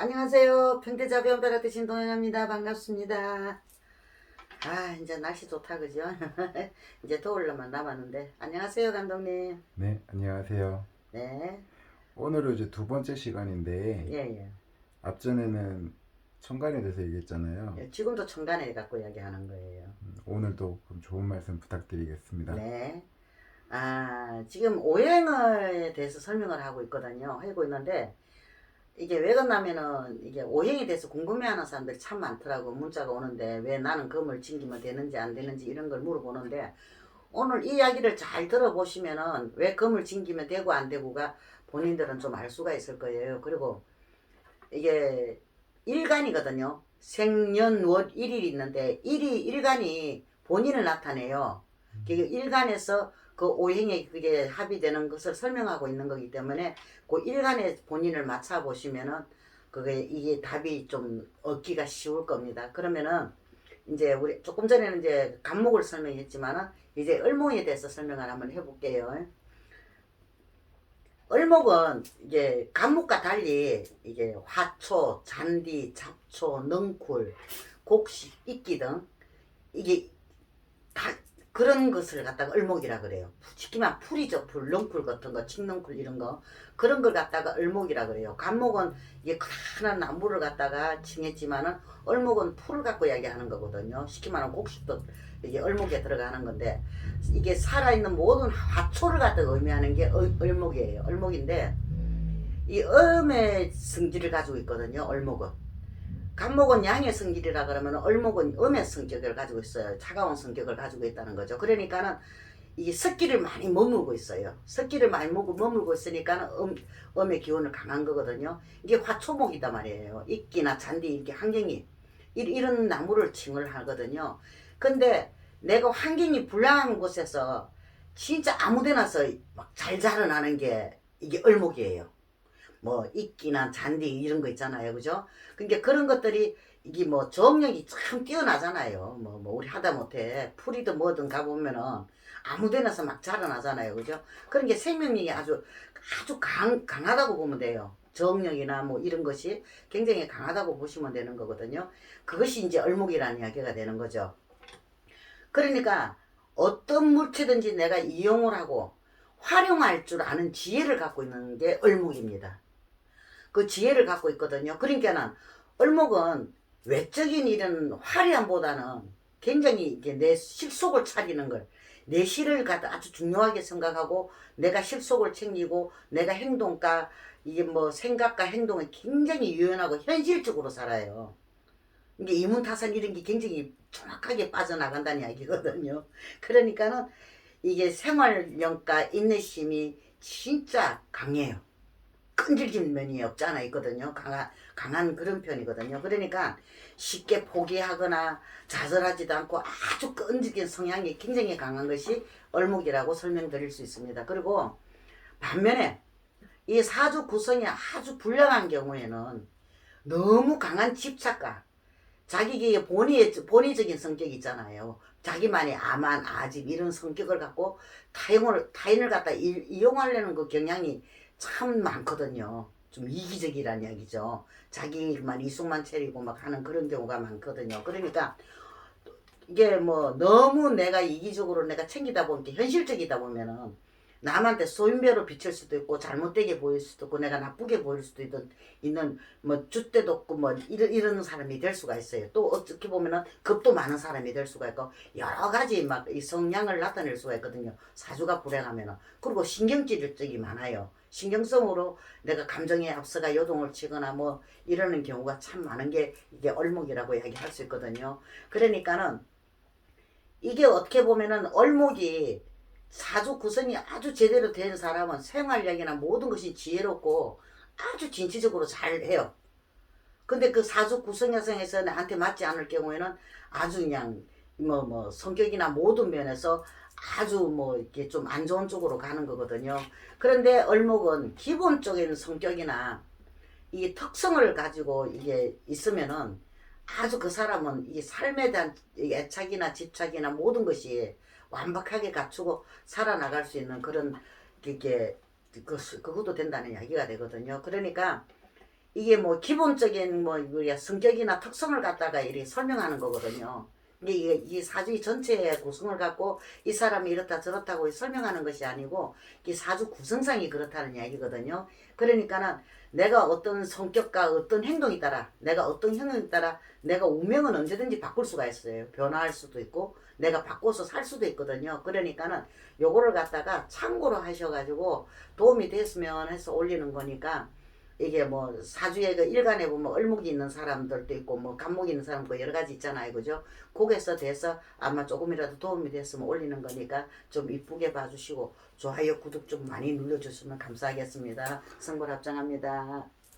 안녕하세요. 평대자 배움따라 되신 동현입니다. 반갑습니다. 아, 이제 날씨 좋다, 그죠? 이제 더울려만 남았는데. 안녕하세요, 감독님. 네, 안녕하세요. 네. 오늘은 이제 두 번째 시간인데 예, 예. 앞전에는 청간에 대해서 얘기했잖아요. 예, 지금도 청간에 갖고 이야기하는 거예요. 음, 오늘도 그럼 좋은 말씀 부탁드리겠습니다. 네. 아, 지금 오행에 대해서 설명을 하고 있거든요. 하고 있는데, 이게 왜 그러냐면은, 이게 오행에 대해서 궁금해하는 사람들이 참 많더라고. 문자가 오는데, 왜 나는 금을 징기면 되는지 안 되는지 이런 걸 물어보는데, 오늘 이 이야기를 잘 들어보시면은, 왜 금을 징기면 되고 안 되고가 본인들은 좀 알 수가 있을 거예요. 그리고, 이게 일간이거든요. 생년월 일일이 있는데, 일이, 일간이 본인을 나타내요. 그 일간에서 그 오행에 그게 합의되는 것을 설명하고 있는 거기 때문에 그 일간에 본인을 맞춰 보시면은 그게 이게 답이 좀 얻기가 쉬울 겁니다. 그러면은 이제 우리 조금 전에는 이제 간목을 설명했지만은 이제 을목에 대해서 설명을 한번 해볼게요. 을목은 이게 간목과 달리 이게 화초, 잔디, 잡초, 넝쿨, 곡식, 이끼 등 이게 다 그런 것을 갖다가 을목이라 그래요. 시키면 풀이죠. 풀, 넝쿨 같은 거, 칡넝쿨 이런 거. 그런 걸 갖다가 을목이라 그래요. 간목은 이게 큰한 나무를 갖다가 칭했지만은 을목은 풀을 갖고 이야기하는 거거든요. 시키면 곡식도 이게 을목에 들어가는 건데 이게 살아있는 모든 화초를 갖다가 의미하는 게 을, 을목이에요. 을목인데 이 음의 성질을 가지고 있거든요. 을목은. 간목은 양의 성질이라 그러면 을목은 음의 성격을 가지고 있어요. 차가운 성격을 가지고 있다는 거죠. 그러니까는 이게 습기를 많이 머물고 있어요. 습기를 많이 머물- 머물고 있으니까는 음, 음의 기운을 강한 거거든요. 이게 화초목이다 말이에요. 이끼나 잔디 이렇게 환경이 이- 이 런 나무를 칭을 하거든요. 근데 내가 환경이 불량한 곳에서 진짜 아무데나서 막 잘 자라나는 게 이게 을목이에요. 뭐 이끼나 잔디 이런 거 있잖아요, 그죠? 그러니까 그런 것들이 이게 뭐 정력이 참 뛰어나잖아요. 뭐, 뭐 우리 하다 못해 풀이든 뭐든 가보면은 아무데나서 막 자라나잖아요, 그죠? 그런 게 생명력이 아주 아주 강, 강하다고 보면 돼요. 정력이나 뭐 이런 것이 굉장히 강하다고 보시면 되는 거거든요. 그것이 이제 얼목이라는 이야기가 되는 거죠. 그러니까 어떤 물체든지 내가 이용을 하고 활용할 줄 아는 지혜를 갖고 있는 게 얼목입니다. 그 지혜를 갖고 있거든요. 그러니까는 얼목은 외적인 이런 화려함보다는 굉장히 이게 내 실속을 차리는 걸, 내 실을 갖다 아주 중요하게 생각하고 내가 실속을 챙기고 내가 행동과 이게 뭐 생각과 행동이 굉장히 유연하고 현실적으로 살아요. 이게 이문타산 이런 게 굉장히 정확하게 빠져나간다는 이야기거든요. 그러니까는 이게 생활력과 인내심이 진짜 강해요. 끈질긴 면이 없지 않아 있거든요. 강한, 강한 그런 편이거든요. 그러니까 쉽게 포기하거나 좌절하지도 않고 아주 끈질긴 성향이 굉장히 강한 것이 얼목이라고 설명드릴 수 있습니다. 그리고 반면에 이 사주 구성이 아주 불량한 경우에는 너무 강한 집착과 자기의 본의, 본의적인 성격이 있잖아요. 자기만의 아만, 아집 이런 성격을 갖고 타인을, 타인을 갖다 이- 이용하려는 그 경향이 참 많거든요. 좀 이기적이란 이야기죠. 자기 일만 이속만 차리고 막 하는 그런 경우가 많거든요. 그러니까 이게 뭐 너무 내가 이기적으로 내가 챙기다 보니까 현실적이다 보면은 남한테 소인배로 비칠 수도 있고 잘못되게 보일 수도 있고 내가 나쁘게 보일 수도 있던 있는 뭐 줏대도 없고 뭐 이런 이런 사람이 될 수가 있어요. 또 어떻게 보면은 겁도 많은 사람이 될 수가 있고 여러 가지 막 이 성향을 나타낼 수가 있거든요. 사주가 불행하면은 그리고 신경질적이 많아요. 신경성으로 내가 감정에 앞서가 요동을 치거나 뭐 이러는 경우가 참 많은 게 이게 얼목이라고 이야기할 수 있거든요. 그러니까는 이게 어떻게 보면은 얼목이 사주 구성이 아주 제대로 된 사람은 생활력이나 모든 것이 지혜롭고 아주 진취적으로 잘 해요. 근데 그 사주 구성 여성에서 나한테 맞지 않을 경우에는 아주 그냥 뭐 뭐 성격이나 모든 면에서 아주 뭐 이렇게 좀 안 좋은 쪽으로 가는 거거든요. 그런데 얼목은 기본적인 성격이나 이 특성을 가지고 이게 있으면은 아주 그 사람은 이 삶에 대한 이 애착이나 집착이나 모든 것이 완벽하게 갖추고 살아나갈 수 있는 그런 그 그것도 된다는 이야기가 되거든요. 그러니까 이게 뭐 기본적인 뭐 우리가 성격이나 특성을 갖다가 이렇게 설명하는 거거든요. 이게 이 사주의 전체의 구성을 갖고 이 사람이 이렇다 저렇다고 설명하는 것이 아니고 이 사주 구성상이 그렇다는 이야기거든요. 그러니까는 내가 어떤 성격과 어떤 행동에 따라 내가 어떤 행동에 따라 내가 운명은 언제든지 바꿀 수가 있어요. 변화할 수도 있고 내가 바꿔서 살 수도 있거든요. 그러니까는 요거를 갖다가 참고로 하셔가지고 도움이 됐으면 해서 올리는 거니까 이게 뭐 사주에 그 일간에 보면 얼목이 있는 사람들도 있고 뭐 간목이 있는 사람도 여러 가지 있잖아요. 그죠? 거기서 돼서 아마 조금이라도 도움이 됐으면 올리는 거니까 좀 이쁘게 봐주시고 좋아요, 구독 좀 많이 눌러주시면 감사하겠습니다. 선물 합장합니다.